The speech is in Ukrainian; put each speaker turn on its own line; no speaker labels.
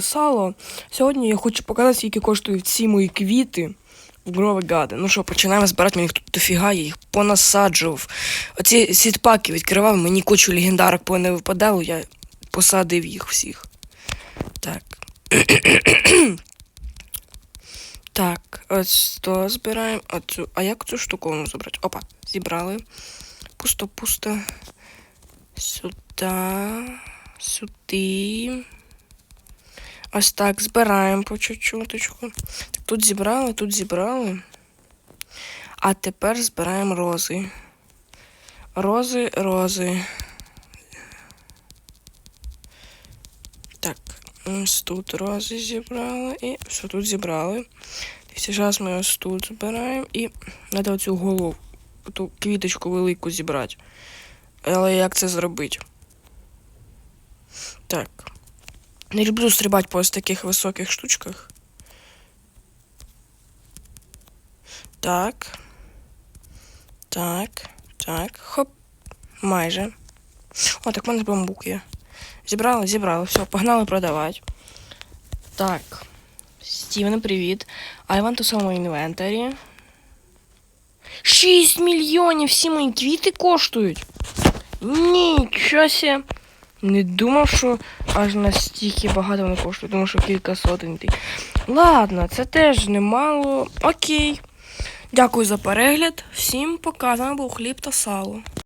та. Сьогодні я хочу показати, скільки коштують ці мої квіти в Грове Гаде. Ну що, починаємо збирати, мені тут дофіга, я їх понасаджував. Оці сітпаки відкривав, мені кучу легендарок по не випадало, я посадив їх всіх. Так. так, ось то збираємо. А, цю, а як цю штуковину забрати? Опа, зібрали. Пусто, пусто. Сюди. Сюди. Ось так, збираємо по чуть-чуточку. Тут зібрали, тут зібрали. А тепер збираємо рози. Рози, рози. Так, ось тут рози зібрали і все тут зібрали. Зараз ми ось тут збираємо і треба оцю голову, ту квіточку велику зібрати. Але як це зробити? Так. Не люблю стрибати по таких високих штучках. Так. Так. Так. Хоп. Майже. О, так в мене бамбук є. Зібрали, зібрали. Все, погнали продавати. Так. Стівен, привіт. I want to sell my inventory. 6 мільйонів всі мої квіти коштують. Нічого себе. Не думав, що аж настільки багато вони коштує, тому що кілька сотень. Ладно, це теж немало. Окей. Дякую за перегляд. Всім пока. З вами був хліб та сало.